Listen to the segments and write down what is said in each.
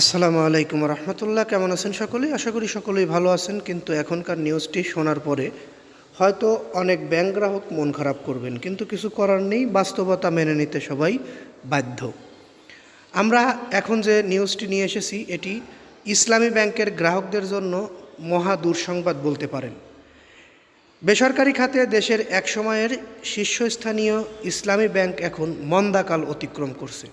আসসালামু আলাইকুম রহমতুল্লাহ, কেমন আছেন সকলেই আশা করি সকলেই ভালো আছেন, কিন্তু এখনকার নিউজটি শোনার পরে হয়তো অনেক ব্যাংক গ্রাহক মন খারাপ করবেন, কিন্তু কিছু করার নেই, বাস্তবতা মেনে নিতে সবাই বাধ্য। আমরা এখন যে নিউজটি নিয়ে এসেছি, এটি ইসলামী ব্যাংকের গ্রাহকদের জন্য মহা দুঃসংবাদ বলতে পারেন। বেসরকারি খাতে দেশের এক সময়ের শীর্ষস্থানীয় ইসলামী ব্যাংক এখন মন্দাকাল অতিক্রম করছে।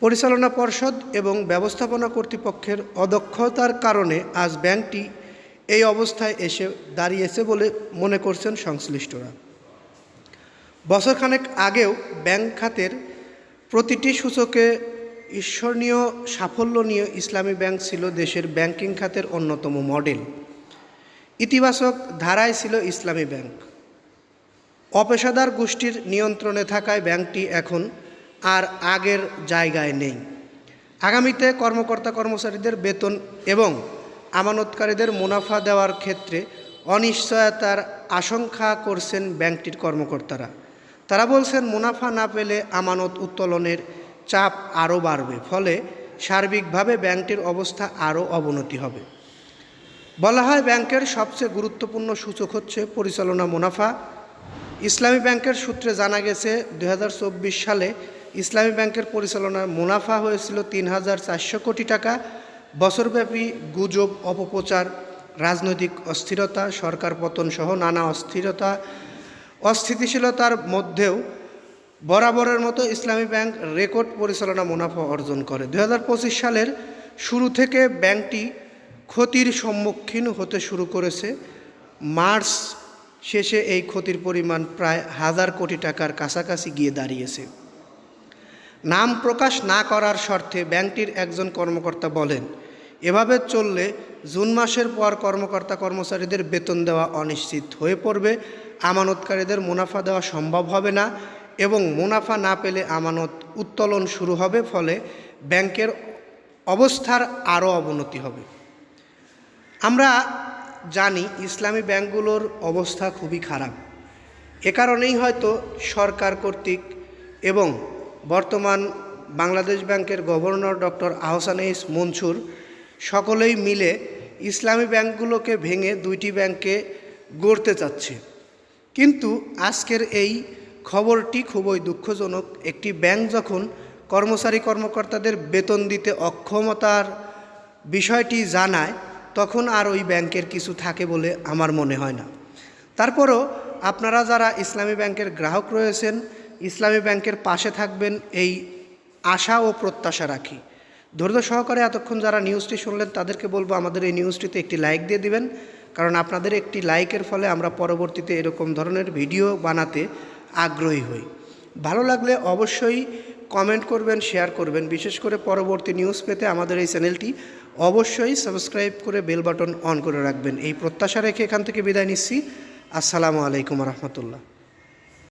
পরিচালনা পর্ষদ এবং ব্যবস্থাপনা কর্তৃপক্ষের অদক্ষতার কারণে আজ ব্যাংকটি এই অবস্থায় এসে দাঁড়িয়েছে বলে মনে করছেন সংশ্লিষ্টরা। বছরখানেক আগেও ব্যাংক খাতের প্রতিটি সূচকে ঈশ্বরনীয় সাফল্য নিয়ে ইসলামী ব্যাংক ছিল দেশের ব্যাংকিং খাতের অন্যতম মডেল। ইতিবাচক ধারায় ছিল ইসলামী ব্যাংক। অপেশাদার গোষ্ঠীর নিয়ন্ত্রণে থাকায় ব্যাংকটি এখন আর আগের জায়গায় নেই। আগামীতে কর্মকর্তা কর্মচারীদের বেতন এবং আমানতকারীদের মুনাফা দেওয়ার ক্ষেত্রে অনিশ্চয়তার আশঙ্কা করছেন ব্যাংকটির কর্মকর্তারা। তারা বলছেন, মুনাফা না পেলে আমানত উত্তোলনের চাপ আরও বাড়বে, ফলে সার্বিকভাবে ব্যাংকটির অবস্থা আরও অবনতি হবে। বলা হয়, ব্যাংকের সবচেয়ে গুরুত্বপূর্ণ সূচক হচ্ছে পরিচালনা মুনাফা। ইসলামী ব্যাংকের সূত্রে জানা গেছে দু হাজার চব্বিশ সালে ইসলামী ব্যাংকের পরিচালনার মুনাফা হয়েছিল তিন হাজার চারশো কোটি টাকা। বছরব্যাপী গুজব, অপপ্রচার, রাজনৈতিক অস্থিরতা, সরকার পতন সহ নানা অস্থিরতা, অস্থিতিশীলতার মধ্যেও বরাবরের মতো ইসলামী ব্যাংক রেকর্ড পরিচালনা মুনাফা অর্জন করে। দু হাজার পঁচিশ সালের শুরু থেকে ব্যাংকটি ক্ষতির সম্মুখীন হতে শুরু করেছে। মার্চ শেষে এই ক্ষতির পরিমাণ প্রায় হাজার কোটি টাকার কাছাকাছি গিয়ে দাঁড়িয়েছে। নাম প্রকাশ না করার শর্তে ব্যাংকটির একজন কর্মকর্তা বলেন, এভাবে চললে জুন মাসের পর কর্মকর্তা কর্মচারীদের বেতন দেওয়া অনিশ্চিত হয়ে পড়বে, আমানতকারীদের মুনাফা দেওয়া সম্ভব হবে না এবং মুনাফা না পেলে আমানত উত্তোলন শুরু হবে, ফলে ব্যাংকের অবস্থার আরও অবনতি হবে। আমরা জানি ইসলামী ব্যাংকগুলোর অবস্থা খুবই খারাপ। এ কারণেই হয়তো সরকার কর্তৃক এবং বর্তমান বাংলাদেশ ব্যাংকের গভর্নর ডক্টর আহসান ইস মনসুর সকলেই মিলে ইসলামী ব্যাংকগুলোকে ভেঙে দুইটি ব্যাংকে গড়তে চাচ্ছে। কিন্তু আজকের এই খবরটি খুবই দুঃখজনক। একটি ব্যাংক যখন কর্মচারী কর্মকর্তাদের বেতন দিতে অক্ষমতার বিষয়টি জানায়, তখন আর ওই ব্যাংকের কিছু থাকে বলে আমার মনে হয় না। তারপরও আপনারা যারা ইসলামী ব্যাংকের গ্রাহক রয়েছেন ইসলামী ব্যাংকের পাশে থাকবেন এই আশা ও প্রত্যাশা রাখি। ধৈর্য সহকারে এতক্ষণ যারা নিউজটি শুনলেন, তাদেরকে বলব আমাদের এই নিউজটিতে একটি লাইক দিয়ে দিবেন। কারণ আপনাদের একটি লাইকের ফলে আমরা পরবর্তীতে এরকম ধরনের ভিডিও বানাতে আগ্রহী হই। ভালো লাগলে অবশ্যই কমেন্ট করবেন, শেয়ার করবেন। বিশেষ করে পরবর্তী নিউজ পেতে আমাদের এই চ্যানেলটি অবশ্যই সাবস্ক্রাইব করে বেল বাটন অন করে রাখবেন। এই প্রত্যাশা রেখে এখান থেকে বিদায় নিচ্ছি। আসসালামু আলাইকুম রহমতুল্লাহ।